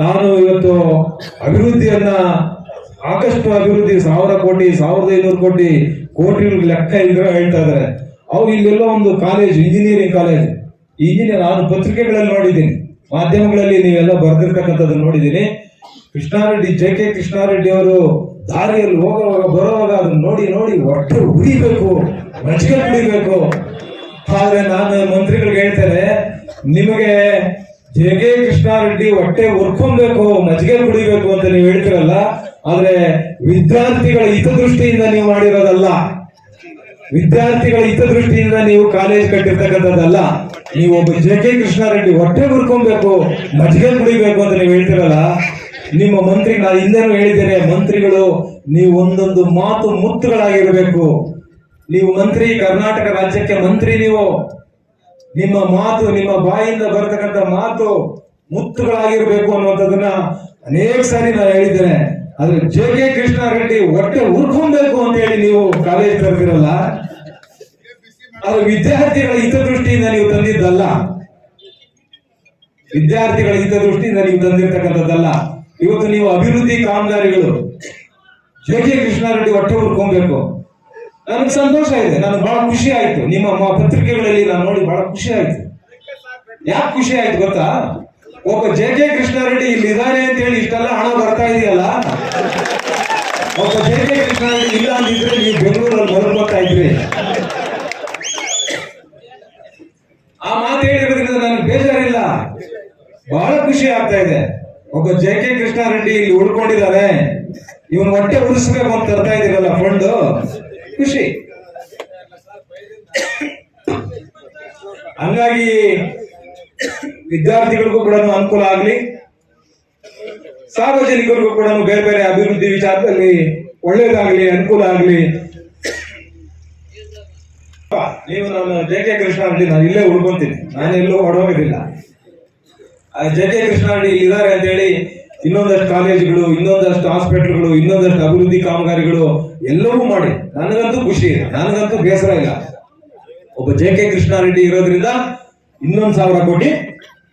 ನಾನು ಇವತ್ತು ಅಭಿವೃದ್ಧಿಯನ್ನ ಸಾಕಷ್ಟು ಅಭಿವೃದ್ಧಿ, ಸಾವಿರ ಕೋಟಿ, ಸಾವಿರದ ಐನೂರು ಕೋಟಿ ಕೋಟಿ ಲೆಕ್ಕ ಇದ್ರೆ ಹೇಳ್ತಾ ಇದಾರೆ ಅವ್ರು ಇಲ್ಲೆಲ್ಲ ಒಂದು ಕಾಲೇಜ್ ಇಂಜಿನಿಯರಿಂಗ್ ಕಾಲೇಜ್ ಇಂಜಿನಿಯರ್ ನಾನು ಪತ್ರಿಕೆಗಳಲ್ಲಿ ನೋಡಿದ್ದೀನಿ. ಮಾಧ್ಯಮಗಳಲ್ಲಿ ನೀವೆಲ್ಲ ಬರೆದಿರ್ತಕ್ಕಂಥದ್ದನ್ನು ನೋಡಿದ್ದೀನಿ. ಕೃಷ್ಣಾರೆಡ್ಡಿ, ಜೆ ಕೆ ಕೃಷ್ಣಾರೆಡ್ಡಿ ಅವರು ದಾರಿಯಲ್ಲಿ ಹೋಗುವಾಗ, ಬರುವಾಗ ಅದನ್ನ ನೋಡಿ ನೋಡಿ ಒಟ್ಟು ಉಳಿಬೇಕು ಮಜ್ಜಿಗೆ ಕುಡಿಬೇಕು. ಆದ್ರೆ ನಾನು ಮಂತ್ರಿಗಳಿಗೆ ಹೇಳ್ತೇನೆ, ನಿಮಗೆ ಜೆ ಕೆ ಕೃಷ್ಣಾರೆಡ್ಡಿ ಹೊಟ್ಟೆ ಉರ್ಕೊಬೇಕು, ಮಜ್ಜಿಗೆ ಕುಡಿಬೇಕು ಅಂತ ನೀವು ಹೇಳ್ತಿರಲ್ಲ, ಆದ್ರೆ ವಿದ್ಯಾರ್ಥಿಗಳ ಹಿತದೃಷ್ಟಿಯಿಂದ ನೀವು ಮಾಡಿರೋದಲ್ಲ. ವಿದ್ಯಾರ್ಥಿಗಳ ಹಿತದೃಷ್ಟಿಯಿಂದ ನೀವು ಕಾಲೇಜ್ ಕಟ್ಟಿರ್ತಕ್ಕಂಥದ್ದಲ್ಲ. ನೀವು ಒಬ್ಬ ಜೆ ಕೆ ಕೃಷ್ಣಾರೆಡ್ಡಿ ಹೊಟ್ಟೆ ಬರ್ಕೊಬೇಕು ಮಜ್ಜಿಗೆ ಕುಡಿಬೇಕು ಅಂತ ನೀವು ಹೇಳ್ತಿರಲ್ಲ, ನಿಮ್ಮ ಮಂತ್ರಿ, ನಾನು ಹಿಂದೆನೂ ಹೇಳಿದ್ದೇನೆ, ಮಂತ್ರಿಗಳು ನೀವು ಒಂದೊಂದು ಮಾತು ಮುತ್ತುಗಳಾಗಿರಬೇಕು. ನೀವು ಮಂತ್ರಿ, ಕರ್ನಾಟಕ ರಾಜ್ಯಕ್ಕೆ ಮಂತ್ರಿ ನೀವು. ನಿಮ್ಮ ಮಾತು, ನಿಮ್ಮ ಬಾಯಿಂದ ಬರತಕ್ಕಂಥ ಮಾತು ಮುತ್ತುಗಳಾಗಿರ್ಬೇಕು ಅನ್ನುವಂಥದ್ದನ್ನ ಅನೇಕ ಸಾರಿ ನಾನು ಹೇಳಿದ್ದೇನೆ. ಆದ್ರೆ ಜೆ ಕೆ ಕೃಷ್ಣಾರೆಡ್ಡಿ ಹೊಟ್ಟೆ ಉರ್ಕೊಬೇಕು ಅಂತ ಹೇಳಿ ನೀವು ಕಾಲೇಜ್ ತರ್ತಿರಲ್ಲ ಅದು ವಿದ್ಯಾರ್ಥಿಗಳ ಹಿತದೃಷ್ಟಿಯಿಂದ ನೀವು ತಂದಿದ್ದಲ್ಲ. ವಿದ್ಯಾರ್ಥಿಗಳ ಹಿತದೃಷ್ಟಿಯಿಂದ ನೀವು ತಂದಿರ್ತಕ್ಕಂಥದ್ದಲ್ಲ. ಇವತ್ತು ನೀವು ಅಭಿವೃದ್ಧಿ ಕಾಮಗಾರಿಗಳು ಜೆ ಕೆ ಕೃಷ್ಣಾರೆಡ್ಡಿ ಹೊಟ್ಟೆ ಉರ್ಕೊಬೇಕು ನನಗೆ ಸಂತೋಷ ಇದೆ, ನನಗೆ ಬಹಳ ಖುಷಿ ಆಯ್ತು. ನಿಮ್ಮ ಪತ್ರಿಕೆಗಳಲ್ಲಿ ನಾನು ನೋಡಿ ಬಹಳ ಖುಷಿ ಆಯ್ತು. ಯಾಕೆ ಖುಷಿ ಆಯ್ತು ಗೊತ್ತಾ? ಒಬ್ಬ ಜೆ ಕೆ ಕೃಷ್ಣಾರೆಡ್ಡಿ ಇಲ್ಲಿ ಇದಾನೆ ಅಂತ ಹೇಳಿ ಇಷ್ಟೆಲ್ಲ ಹಣ ಬರ್ತಾ ಇದೆಯಲ್ಲ? ಒಬ್ಬ ಜೆ ಕೆ ಕೃಷ್ಣಾರೆಡ್ಡಿ ಇಲ್ಲ ಅಂದಿದ್ರೆ ನೀವು ಬೆಂಗಳೂರಲ್ಲಿ ಮಲ್ಕೊತಾ ಇದ್ರಿ. ಆ ಮಾತು ಹೇಳಿರೋದ್ರಿಂದ ನನಗೆ ಬೇಜಾರಿಲ್ಲ. ಬಹಳ ಖುಷಿ ಆಗ್ತಾ ಇದೆ. ಒಬ್ಬ ಜೆ ಕೆ ಕೃಷ್ಣಾರೆಡ್ಡಿ ಇಲ್ಲಿ ಉಳ್ಕೊಂಡಿದ್ದಾರೆ. ಇವನ್ ಹೊಟ್ಟೆ ಉಳಿಸ್ಬೇಕು ಅಂತ ತರ್ತಾ ಇದೀರಲ್ಲ ಫಂಡ್ ಖುಷಿ. ಹಂಗಾಗಿ ವಿದ್ಯಾರ್ಥಿಗಳಿಗೂ ಕೂಡ ಅನುಕೂಲ ಆಗಲಿ, ಸಾರ್ವಜನಿಕರಿಗೂ ಕೂಡ ಬೇರೆ ಬೇರೆ ಅಭಿವೃದ್ಧಿ ವಿಚಾರದಲ್ಲಿ ಒಳ್ಳೇದಾಗ್ಲಿ, ಅನುಕೂಲ ಆಗ್ಲಿ. ನೀವು ನಾನು ಜೆ ಕೆ ಕೃಷ್ಣಾರೆಡ್ಡಿ ನಾನು ಇಲ್ಲೇ ಉಳ್ಕೊಂತೀನಿ. ನಾನೆಲ್ಲೂ ಹೊರಡೋಗೋದಿಲ್ಲ ಜೆ ಕೆ ಕೃಷ್ಣಾರೆಡ್ಡಿ ಇದ್ದಾರೆ ಅಂತ ಹೇಳಿ ಇನ್ನೊಂದಷ್ಟು ಕಾಲೇಜುಗಳು, ಇನ್ನೊಂದಷ್ಟು ಹಾಸ್ಪಿಟಲ್ಗಳು, ಇನ್ನೊಂದಷ್ಟು ಅಭಿವೃದ್ಧಿ ಕಾಮಗಾರಿಗಳು ಎಲ್ಲವೂ ಮಾಡಿ. ನನಗಂತೂ ಖುಷಿ ಇದೆ ನನಗಂತೂ ಬೇಸರ ಇಲ್ಲ. ಒಬ್ಬ ಜೆ ಕೆ ಕೃಷ್ಣಾರೆಡ್ಡಿ ಇರೋದ್ರಿಂದ ಇನ್ನೊಂದು ಸಾವಿರ ಕೋಟಿ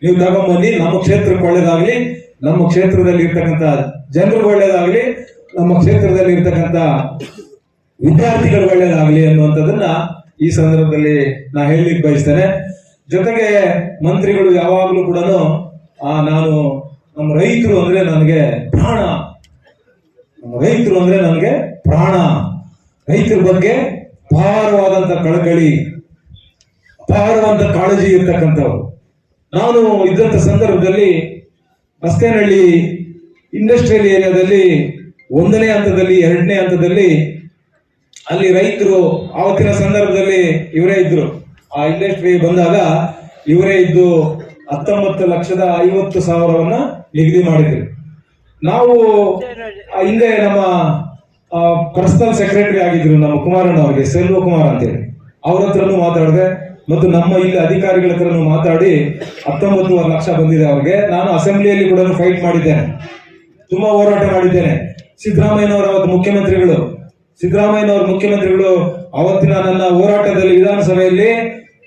ನೀವು ತಗೊಂಬಂದು ನಮ್ಮ ಕ್ಷೇತ್ರಕ್ಕೆ ಒಳ್ಳೇದಾಗ್ಲಿ. ನಮ್ಮ ಕ್ಷೇತ್ರದಲ್ಲಿ ಇರ್ತಕ್ಕಂಥ ಜನರಿಗೆ ಒಳ್ಳೇದಾಗ್ಲಿ. ನಮ್ಮ ಕ್ಷೇತ್ರದಲ್ಲಿ ಇರ್ತಕ್ಕಂಥ ವಿದ್ಯಾರ್ಥಿಗಳು ಒಳ್ಳೇದಾಗ್ಲಿ ಅನ್ನುವಂಥದ್ದನ್ನ ಈ ಸಂದರ್ಭದಲ್ಲಿ ನಾ ಹೇಳಲಿಕ್ಕೆ ಬಯಸ್ತೇನೆ. ಜೊತೆಗೆ ಮಂತ್ರಿಗಳು ಯಾವಾಗಲೂ ಕೂಡ ನಾನು ನಮ್ಮ ರೈತರು ಅಂದ್ರೆ ನನಗೆ ಪ್ರಾಣ. ನಮ್ಮ ರೈತರು ಅಂದ್ರೆ ನನಗೆ ಪ್ರಾಣ. ರೈತರ ಬಗ್ಗೆ ಅಪಾರವಾದಂತ ಕಳಕಳಿ ಅಪಾರವಾದ ಕಾಳಜಿ ಇರ್ತಕ್ಕಂಥವ್ರು. ನಾನು ಇದ್ದಂಥ ಸಂದರ್ಭದಲ್ಲಿ ಮಸ್ತೇನಹಳ್ಳಿ ಇಂಡಸ್ಟ್ರಿಯಲ್ ಏರಿಯಾದಲ್ಲಿ ಒಂದನೇ ಹಂತದಲ್ಲಿ, ಎರಡನೇ ಹಂತದಲ್ಲಿ ಅಲ್ಲಿ ರೈತರು ಆವತ್ತಿನ ಸಂದರ್ಭದಲ್ಲಿ ಇವರೇ ಇದ್ರು. ಆ ಇಂಡಸ್ಟ್ರಿ ಬಂದಾಗ ಇವರೇ ಇದ್ದು ಹತ್ತೊಂಬತ್ತು ಲಕ್ಷದ ಐವತ್ತು ಸಾವಿರವನ್ನ ನಿಗದಿ ಮಾಡಿದ್ರು. ನಾವು ಹಿಂದೆ ನಮ್ಮ ಪರ್ಸನಲ್ ಸೆಕ್ರೆಟರಿ ಆಗಿದ್ರು, ನಮ್ಮ ಕುಮಾರಣ್ಣ ಅವರಿಗೆ, ಸೆಲ್ವ ಕುಮಾರ್ ಅಂತೇಳಿ. ಅವ್ರ ಹತ್ರನೂ ಮಾತಾಡಿದೆ ಮತ್ತು ನಮ್ಮ ಇಲ್ಲಿ ಅಧಿಕಾರಿಗಳ ಹತ್ರನೂ ಮಾತಾಡಿ ಹತ್ತೊಂಬತ್ತುವರೆ ಲಕ್ಷ ಬಂದಿದೆ ಅವ್ರಿಗೆ. ನಾನು ಅಸೆಂಬ್ಲಿಯಲ್ಲಿ ಕೂಡ ಫೈಟ್ ಮಾಡಿದ್ದೇನೆ. ತುಂಬಾ ಹೋರಾಟ ಮಾಡಿದ್ದೇನೆ. ಸಿದ್ದರಾಮಯ್ಯನವರ ಅವತ್ತು ಮುಖ್ಯಮಂತ್ರಿಗಳು, ಸಿದ್ದರಾಮಯ್ಯನವರ ಮುಖ್ಯಮಂತ್ರಿಗಳು ಅವತ್ತಿನ ನನ್ನ ಹೋರಾಟದಲ್ಲಿ ವಿಧಾನಸಭೆಯಲ್ಲಿ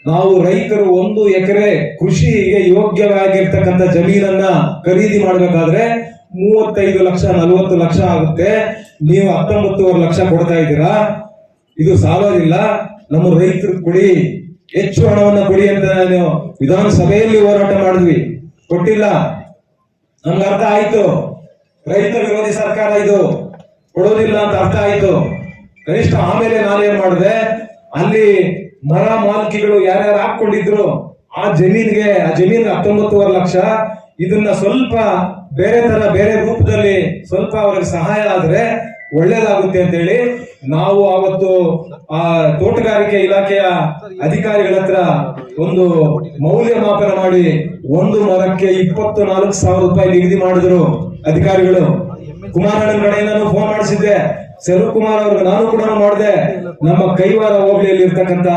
ನಾವು ರೈತರು ಒಂದು ಎಕರೆ ಕೃಷಿಗೆ ಯೋಗ್ಯವಾಗಿರ್ತಕ್ಕಂಥ ಜಮೀನನ್ನ ಖರೀದಿ ಮಾಡಬೇಕಾದ್ರೆ ಮೂವತ್ತೈದು ಲಕ್ಷ, ನಲವತ್ತು ಲಕ್ಷ ಆಗುತ್ತೆ. ನೀವು ಹತ್ತೊಂಬತ್ತುವರೆ ಲಕ್ಷ ಕೊಡ್ತಾ ಇದ್ದೀರಾ? ಇದು ಸಾಲೋದಿಲ್ಲ. ನಮ್ಮ ರೈತರು ಕೊಡಿ. ಹೆಚ್ಚು ಹಣವನ್ನ ಕೊಡಿ ಅಂತ ನಾನು ವಿಧಾನಸಭೆಯಲ್ಲಿ ಹೋರಾಟ ಮಾಡಿದ್ವಿ. ಕೊಟ್ಟಿಲ್ಲ. ನಮ್ಗೆ ಅರ್ಥ ಆಯ್ತು. ರೈತ ವಿರೋಧಿ ಸರ್ಕಾರ ಇದು. ಕೊಡೋದಿಲ್ಲ ಅಂತ ಅರ್ಥ ಆಯ್ತು. ಕನಿಷ್ಠ ಆಮೇಲೆ ನಾನೇನ್ ಮಾಡಿದೆ? ಅಲ್ಲಿ ಮರ ಮಾಲಕಿಗಳು ಯಾರ್ಯಾರು ಹಾಕೊಂಡಿದ್ರು ಆ ಜಮೀನ್ಗೆ, ಆ ಜಮೀನ್ ಹತ್ತೊಂಬತ್ತುವರೆ ಲಕ್ಷ, ಇದನ್ನ ಸ್ವಲ್ಪ ಬೇರೆ ತರ, ಬೇರೆ ರೂಪದಲ್ಲಿ ಸ್ವಲ್ಪ ಅವ್ರಿಗೆ ಸಹಾಯ ಆದ್ರೆ ಒಳ್ಳೇದಾಗುತ್ತೆ ಅಂತ ಹೇಳಿ ನಾವು ಅವತ್ತು ಆ ತೋಟಗಾರಿಕೆ ಇಲಾಖೆಯ ಅಧಿಕಾರಿಗಳ ಹತ್ರ ಒಂದು ಮೌಲ್ಯಮಾಪನ ಮಾಡಿ ಒಂದು ಮರಕ್ಕೆ ಇಪ್ಪತ್ತು ನಾಲ್ಕು ಸಾವಿರ ರೂಪಾಯಿ ನಿಗದಿ ಮಾಡಿದ್ರು ಅಧಿಕಾರಿಗಳು. ಕುಮಾರಣ್ಣನ ಕಡೆಯಿಂದ ಫೋನ್ ಮಾಡಿಸಿದ್ದೆ. ಸೆಲ್ವ ಕುಮಾರ್ ನಾನು ಕೂಡ ಮಾಡಿದೆ ನಮ್ಮ ಕೈವಾರ ಹೋಬಳಿಯಲ್ಲಿ ಇರ್ತಕ್ಕಂತ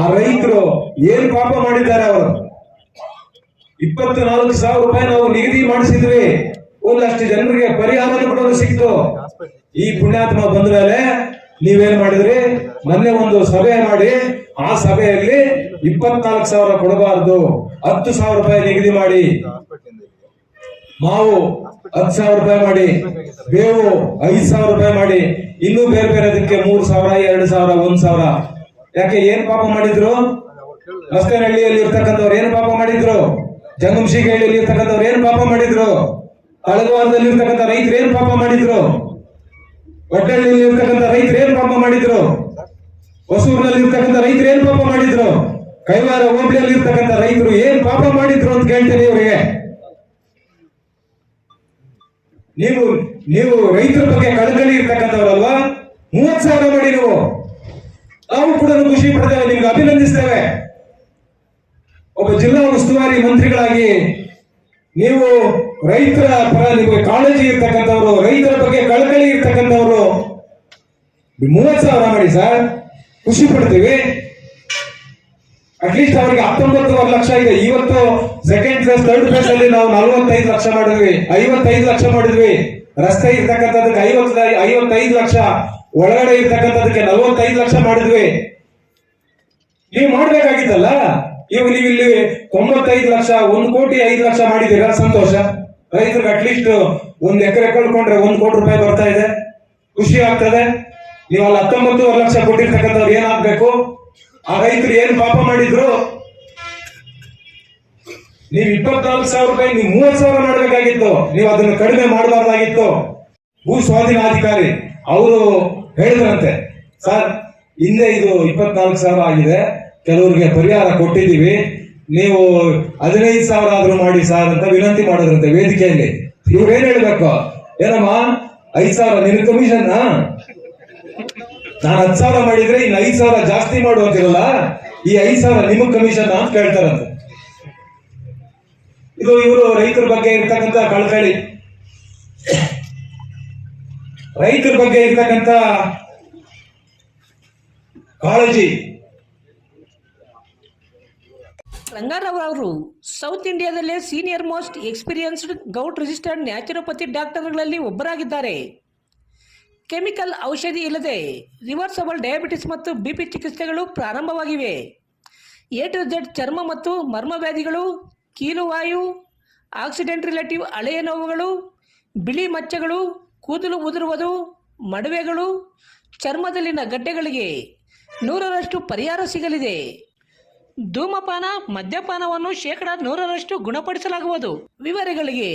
ಆ ರೈತರು ಏನ್ ಪಾಪ ಮಾಡಿದ್ದಾರೆ ಅವರು? ಇಪ್ಪತ್ತು ನಾಲ್ಕು ಸಾವಿರ ರೂಪಾಯಿ ನಾವು ನಿಗದಿ ಮಾಡಿಸಿದ್ವಿ. ಒಂದಷ್ಟು ಜನರಿಗೆ ಪರಿಹಾರ ಕೂಡ ಸಿಕ್ತು ಈ ಪುಣ್ಯಾತ್ಮ ಬಂದ ಮೇಲೆ ನೀವೇನ್ ಮಾಡಿದ್ರಿ? ಮೊನ್ನೆ ಒಂದು ಸಭೆ ಮಾಡಿ, ಆ ಸಭೆಯಲ್ಲಿ ಇಪ್ಪತ್ನಾಲ್ಕು ಸಾವಿರ ಕೊಡಬಾರದು. ಹತ್ತು ಸಾವಿರ ರೂಪಾಯಿ ನಿಗದಿ ಮಾಡಿ. ಮಾವು ಹತ್ತು ಸಾವಿರ ರೂಪಾಯಿ ಮಾಡಿ, ಬೇವು ಐದ್ ಸಾವಿರ ರೂಪಾಯಿ ಮಾಡಿ, ಇನ್ನೂ ಬೇರೆ ಬೇರೆ ಅದಕ್ಕೆ ಮೂರ್ ಸಾವಿರ, ಎರಡು ಸಾವಿರ, ಒಂದ್ ಸಾವಿರ. ಯಾಕೆ, ಏನ್ ಪಾಪ ಮಾಡಿದ್ರು? ರಸ್ತೆನಹಳ್ಳಿಯಲ್ಲಿ ಇರ್ತಕ್ಕಂಥವ್ರು ಏನ್ ಪಾಪ ಮಾಡಿದ್ರು? ಜಂಗಮಶಿಗಹಳ್ಳಿಯಲ್ಲಿ ಇರ್ತಕ್ಕಂಥವ್ರು ಏನ್ ಪಾಪ ಮಾಡಿದ್ರು? ತಳಗವಾರದಲ್ಲಿ ಇರ್ತಕ್ಕಂಥ ರೈತರು ಏನ್ ಪಾಪ ಮಾಡಿದ್ರು? ಒಟ್ಟಳ್ಳಿಯಲ್ಲಿ ಇರ್ತಕ್ಕಂಥ ರೈತರು ಏನ್ ಪಾಪ ಮಾಡಿದ್ರು? ಹೊಸೂರಿನಲ್ಲಿ ಇರ್ತಕ್ಕಂಥ ರೈತರು ಏನ್ ಪಾಪ ಮಾಡಿದ್ರು? ಕೈವಾರ ಹೋಬಳಿಯಲ್ಲಿ ಇರ್ತಕ್ಕಂಥ ರೈತರು ಏನ್ ಪಾಪ ಮಾಡಿದ್ರು ಅಂತ ಕೇಳ್ತೇನೆ ಇವರಿಗೆ. ನೀವು ನೀವು ರೈತರ ಬಗ್ಗೆ ಕಳಕಳಿ ಇರ್ತಕ್ಕಂಥವ್ರಲ್ವಾ? ಮೂವತ್ ಸಾವಿರ ಮಾಡಿ ನೀವು. ನಾವು ಕೂಡ ಖುಷಿ ಪಡ್ತೇವೆ, ನಿಮ್ಗೆ ಅಭಿನಂದಿಸ್ತೇವೆ. ಒಬ್ಬ ಜಿಲ್ಲಾ ಉಸ್ತುವಾರಿ ಮಂತ್ರಿಗಳಾಗಿ ನೀವು ರೈತರ ಪರ, ನಿಮಗೆ ಕಾಳಜಿ ಇರ್ತಕ್ಕಂಥವ್ರು, ರೈತರ ಬಗ್ಗೆ ಕಳಕಳಿ ಇರ್ತಕ್ಕಂಥವ್ರು. ಮೂವತ್ ಸಾವಿರ ಮಾಡಿ, ಸರ್. ಖುಷಿ ಪಡ್ತೀವಿ. ಅಟ್ಲೀಸ್ಟ್ ಅವರಿಗೆ ಹತ್ತೊಂಬತ್ತುವರೆ ಲಕ್ಷ ಇದೆ. ಇವತ್ತು ಸೆಕೆಂಡ್ ಫೇಸ್ ಥರ್ಡ್ ಫೇಸ್ ಅಲ್ಲಿ ನಾವು ನಲವತ್ತೈದು ಲಕ್ಷ ಮಾಡಿದ್ವಿ. ಐವತ್ತೈದು ಲಕ್ಷ ಮಾಡಿದ್ವಿ. ರಸ್ತೆ ಇರ್ತಕ್ಕಂಥದಕ್ಕೆ ಐವತ್ತು ಐವತ್ತೈದು ಲಕ್ಷ. ಒಳಗಡೆ ಇರ್ತಕ್ಕಂಥದಕ್ಕೆ ನಲವತ್ತೈದು ಲಕ್ಷ ಮಾಡಿದ್ವಿ. ನೀವು ಮಾಡ್ಬೇಕಾಗಿತ್ತಲ್ಲ? ಇವಾಗ ನೀವು ಇಲ್ಲಿ ತೊಂಬತ್ತೈದು ಲಕ್ಷ, ಒಂದ್ ಕೋಟಿ ಐದು ಲಕ್ಷ ಮಾಡಿದ್ದೀರಾ? ಸಂತೋಷ. ರೈತರಿಗೆ ಅಟ್ಲೀಸ್ಟ್ ಒಂದ್ ಎಕರೆ ಕಳ್ಕೊಂಡ್ರೆ ಒಂದ್ ಕೋಟಿ ರೂಪಾಯಿ ಬರ್ತಾ ಇದೆ. ಖುಷಿ ಆಗ್ತದೆ. ನೀವು ಅಲ್ಲಿ ಹತ್ತೊಂಬತ್ತುವರೆ ಲಕ್ಷ ಕೊಟ್ಟಿರ್ತಕ್ಕಂಥವ್ರು ಏನಾಗ್ಬೇಕು ಆ ರೈತರು ಏನ್ ಪಾಪ ಮಾಡಿದ್ರು? ನೀವು ಇಪ್ಪತ್ನಾಲ್ಕು ಸಾವಿರ ರೂಪಾಯಿ, ನೀವು ಮೂವತ್ ಸಾವಿರ ಮಾಡಬೇಕಾಗಿತ್ತು. ನೀವು ಅದನ್ನು ಕಡಿಮೆ ಮಾಡಬಾರ್ದಾಗಿತ್ತು. ಭೂ ಸ್ವಾಧೀನಾಧಿಕಾರಿ ಅವರು ಹೇಳಿದ್ರಂತೆ, ಸರ್, ಹಿಂದೆ ಇದು ಇಪ್ಪತ್ನಾಲ್ಕು ಸಾವಿರ ಆಗಿದೆ. ಕೆಲವರಿಗೆ ಪರಿಹಾರ ಕೊಟ್ಟಿದ್ದೀವಿ. ನೀವು ಹದಿನೈದು ಸಾವಿರ ಆದ್ರೂ ಮಾಡಿ ಸರ್ ಅಂತ ವಿನಂತಿ ಮಾಡಿದ್ರಂತೆ ವೇದಿಕೆಯಲ್ಲಿ. ಇವ್ರು ಏನ್ ಹೇಳ್ಬೇಕು? ಏನಮ್ಮ, ಐದ್ ಸಾವಿರ ನಿನ್ ಕಮಿಷನ್ ನಾನು ಹತ್ತು ಸಾವಿರ ಮಾಡಿದ್ರೆ ಇನ್ನು ಐದು ಸಾವಿರ ಜಾಸ್ತಿ ಮಾಡು ಅಂತಿರಲ್ಲ, ಈ ಐದು ಸಾವಿರ ನಿಮಗ್ ಕಮಿಷನ್ ಅಂತ ಕೇಳ್ತಾರಂತೆ. ಇದು ಇವರು ರೈತರ ಬಗ್ಗೆ ಇರ್ತಕ್ಕಂಥ ಕಳ್ಕಳಿ. ರೈತರ ಬಗ್ಗೆ ಇರ್ತಕ್ಕಂಥ ಕಾಳಜಿ. ರಂಗಾರಾವ್ ಅವರು south ಇಂಡಿಯಾದಲ್ಲೇ senior most experienced gout registered naturopathy ಡಾಕ್ಟರ್ಗಳಲ್ಲಿ ಒಬ್ಬರಾಗಿದ್ದಾರೆ. ಕೆಮಿಕಲ್ ಔಷಧಿ ಇಲ್ಲದೆ ರಿವರ್ಸಬಲ್ ಡಯಾಬಿಟಿಸ್ ಮತ್ತು ಬಿಪಿ ಚಿಕಿತ್ಸೆಗಳು ಪ್ರಾರಂಭವಾಗಿವೆ. ಎ ಟು ಜೆಡ್ ಚರ್ಮ ಮತ್ತು ಮರ್ಮವ್ಯಾಧಿಗಳು ಕೀಲುವಾಯು, ಆಕ್ಸಿಡೆಂಟ್ ರಿಲೇಟಿವ್ ಹಳೆಯ ನೋವುಗಳು, ಬಿಳಿ ಮಚ್ಚಗಳು, ಕೂದಲು ಉದುರುವುದು, ಮಡುವೆಗಳು, ಚರ್ಮದಲ್ಲಿನ ಗಡ್ಡೆಗಳಿಗೆ ನೂರರಷ್ಟು ಪರಿಹಾರ ಸಿಗಲಿದೆ. ಧೂಮಪಾನ, ಮದ್ಯಪಾನವನ್ನು ಶೇಕಡ ನೂರರಷ್ಟು ಗುಣಪಡಿಸಲಾಗುವುದು. ವಿವರಗಳಿಗೆ